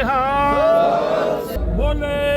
ਬਿਹਾਰ। ਬੋਲੇ।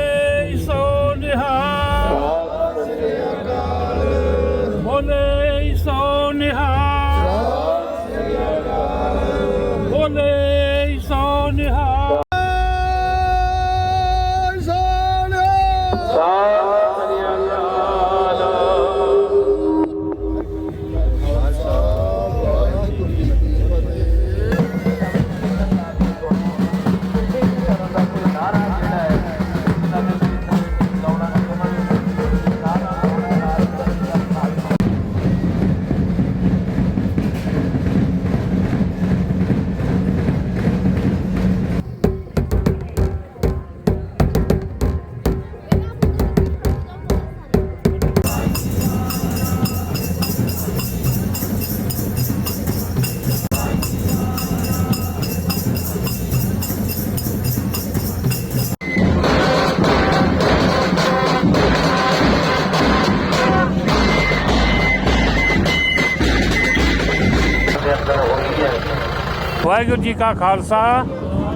ਵਾਹਿਗੁਰੂ ਜੀ ਕਾ ਖਾਲਸਾ,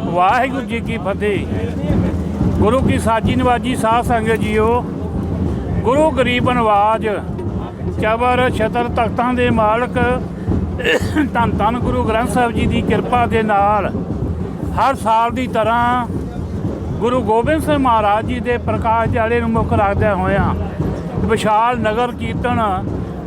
ਵਾਹਿਗੁਰੂ ਜੀ ਕੀ ਫਤਿਹ। ਗੁਰੂ ਕੀ ਸਾਜੀ ਨਵਾਜੀ ਸਾਧ ਸੰਗਤ ਜੀਓ, ਗੁਰੂ ਗਰੀਬ ਨਵਾਜ, ਚਬਰ ਛਤਰ ਤਖਤਾਂ ਦੇ ਮਾਲਕ, ਧੰਨ ਧੰਨ ਗੁਰੂ ਗ੍ਰੰਥ ਸਾਹਿਬ ਜੀ ਦੀ ਕਿਰਪਾ ਦੇ ਨਾਲ ਹਰ ਸਾਲ ਦੀ ਤਰ੍ਹਾਂ ਗੁਰੂ ਗੋਬਿੰਦ ਸਿੰਘ ਮਹਾਰਾਜ ਜੀ ਦੇ ਪ੍ਰਕਾਸ਼ ਦਿਹਾੜੇ ਨੂੰ ਮੁੱਖ ਰੱਖਦੇ ਹੋਇਆਂ ਵਿਸ਼ਾਲ ਨਗਰ ਕੀਰਤਨ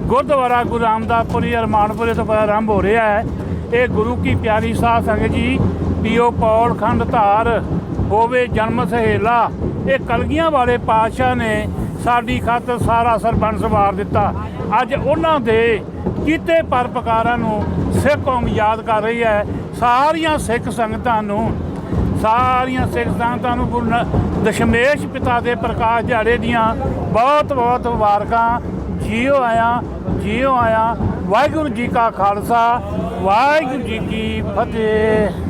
ਗੁਰਦੁਆਰਾ ਗੁਰੂ ਰਾਮਦਾਸਪੁਰੀ ਅਰਮਾਨਪੁਰੇ ਤੋਂ ਆਰੰਭ ਹੋ ਰਿਹਾ ਹੈ। ਇਹ ਗੁਰੂ ਕੀ ਪਿਆਰੀ ਸਾਧ ਸੰਗਤ ਜੀ, ਪੀਓ ਪੌਲ ਖੰਡ ਧਾਰ, ਹੋਵੇ ਜਨਮ ਸਹੇਲਾ। ਇਹ ਕਲਗੀਆਂ ਵਾਲੇ ਪਾਤਸ਼ਾਹ ਨੇ ਸਾਡੀ ਖਾਤਰ ਸਾਰਾ ਸਰਬੰਸ ਵਾਰ ਦਿੱਤਾ। ਅੱਜ ਉਹਨਾਂ ਦੇ ਕੀਤੇ ਪਰਪਕਾਰਾਂ ਨੂੰ ਸਿੱਖ ਕੌਮ ਯਾਦ ਕਰ ਰਹੀ ਹੈ। ਸਾਰੀਆਂ ਸਿੱਖ ਸੰਗਤਾਂ ਨੂੰ, ਸਾਰੀਆਂ ਸਿੱਖ ਸੰਗਤਾਂ ਨੂੰ ਗੁਰੂ ਨ- ਦਸ਼ਮੇਸ਼ ਪਿਤਾ ਦੇ ਪ੍ਰਕਾਸ਼ ਦਿਹਾੜੇ ਦੀਆਂ ਬਹੁਤ ਬਹੁਤ ਮੁਬਾਰਕਾਂ। ਜੀਓ ਆਇਆ ਜੀਓ ਆਇਆ। ਵਾਹਿਗੁਰੂ ਜੀ ਕਾ ਖਾਲਸਾ ਵਾਹਿਗੁਰੂ ਜੀ ਕੀ ਫਤਿਹ।